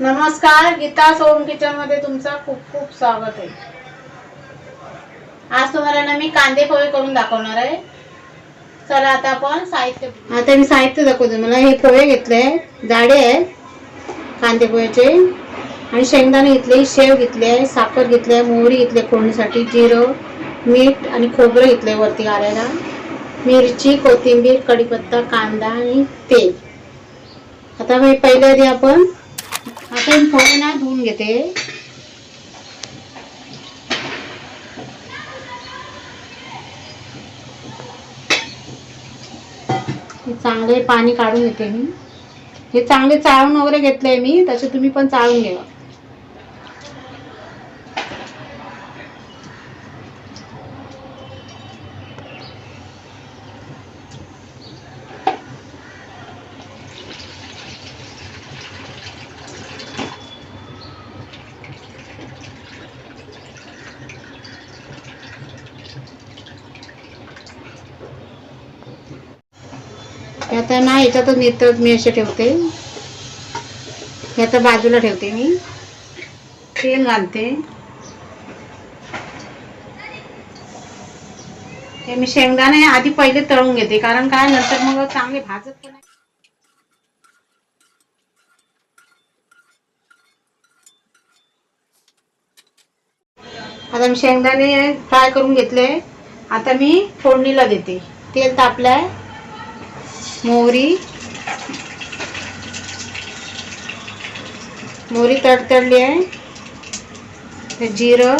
नमस्कार गीता सोम किचनमध्ये तुमचं खूप खूप स्वागत आहे. आज तुम्हाला ना मी कांदे पोहे करून दाखवणार आहे. चला आता आपण साहित्य आता मी साहित्य दाखवते. मला हे पोहे घेतले जाडे आहेत कांदे पोह्याचे आणि शेंगदाणे घेतले शेव घेतले साखर घेतले मोहरी घेतले फोडणीसाठी जिरं मीठ आणि खोबरं घेतले वरती घालायला मिरची कोथिंबीर कढीपत्ता कांदा आणि तेल. आता मी पहिल्या आधी आपण आता मी पोहे ना धुवून घेते. हे चांगले पाणी काढून घेते मी. हे चांगले चाळून वगैरे घेतले मी तसे तुम्ही पण चाळून घ्या. आता ना याच्यातच नेतच मी असे ठेवते. ह्याच्या बाजूला ठेवते मी. तेल घालते. हे मी शेंगदाणे आधी पहिले तळून घेते कारण काय नंतर मग चांगले भाजत पण नाही. आता मी शेंगदाणे फ्राय करून घेतले. आता मी फोडणीला देते. तेल तापलंय. मोहरी. मोहरी तडतडली आहे. जिरं.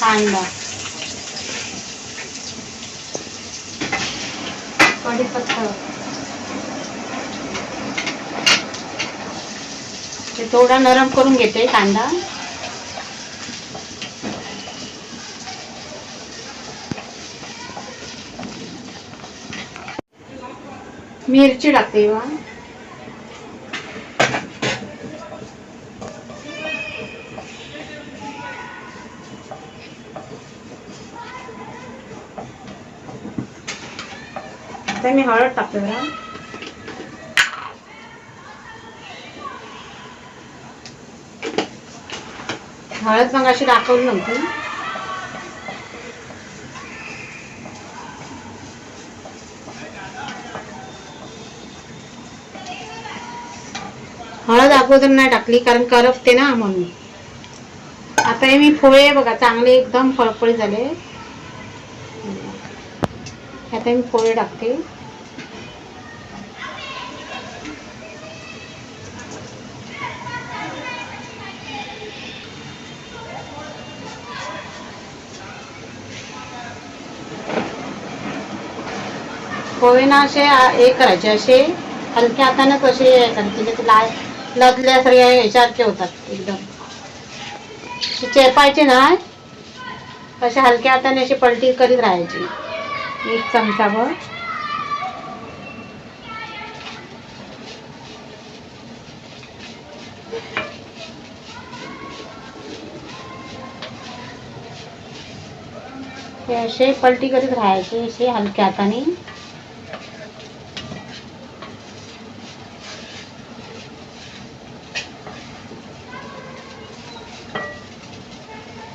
कांदा. कढीपत्ता. ते थोडा नरम करून घेते कांदा. मिरची टाकते बा आता मी हळद टाकते जरा. हळद मग अशी दाखवली नव्हती हळद अगोदर नाही टाकली कारण करपते ना म्हणून. आता हे मी पोहे बघा चांगले एकदम फळफळी झाले. आता मी पोहे टाकते. पोहे ना असे हे करायचे असे हलक्या हातानेच असे हे करायचे लदल्या सगळ्या लदल्यासारखे ह्याच्यासारखे होतात एकदम. चेपायचे ना असे हलक्या हाताने अशी पलटी करीत राहायची. एक चमचाभर असे पलटी करीत राहायचे असे हलक्या हाताने.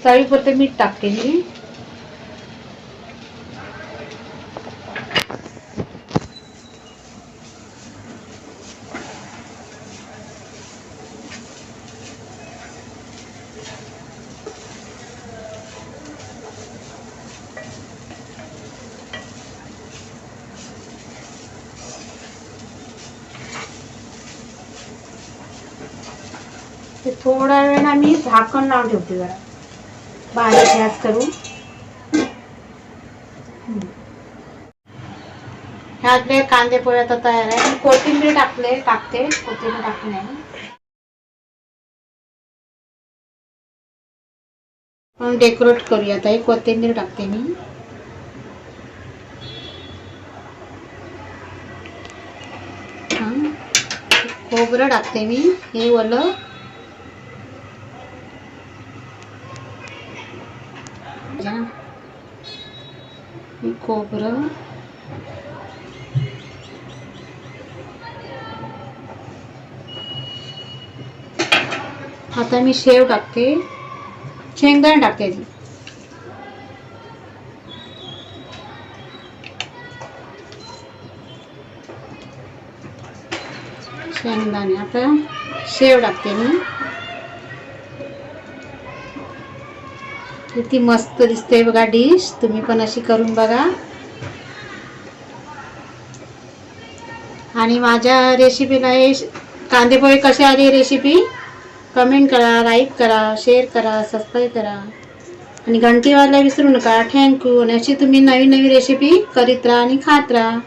चवीपुरते मीठ टाकते मी. ते थोडा वेळ आम्ही झाकण लावून ठेवते जरा. बारीक गॅस करून. ह्यातले कांदे पोळ्या आता तयार आहे. मी कोथिंबीर टाकले टाकते. कोथिंबीर टाकली नाही. डेकोरेट करूया आता ही कोथिंबीर टाकते मी. खोबरं टाकते मी. हे ओलं. जा. हे खोबरं आता मी शेव टाकते शेंगदाणे टाकते ती शेंगदाणे आता शेव टाकते मी किती मस्त दिसते बघा डिश तुम्ही पण अशी करून बघा. आणि माझ्या रेसिपीला हे कांदेपोहे कसे आली रेसिपी कमेंट करा लाईक करा शेअर करा सबस्क्राईब करा. आणि घंटीवाला विसरू नका. थँक्यू आणि अशी तुम्ही नवीन नवीन रेसिपी करीत राहा आणि खात राहा.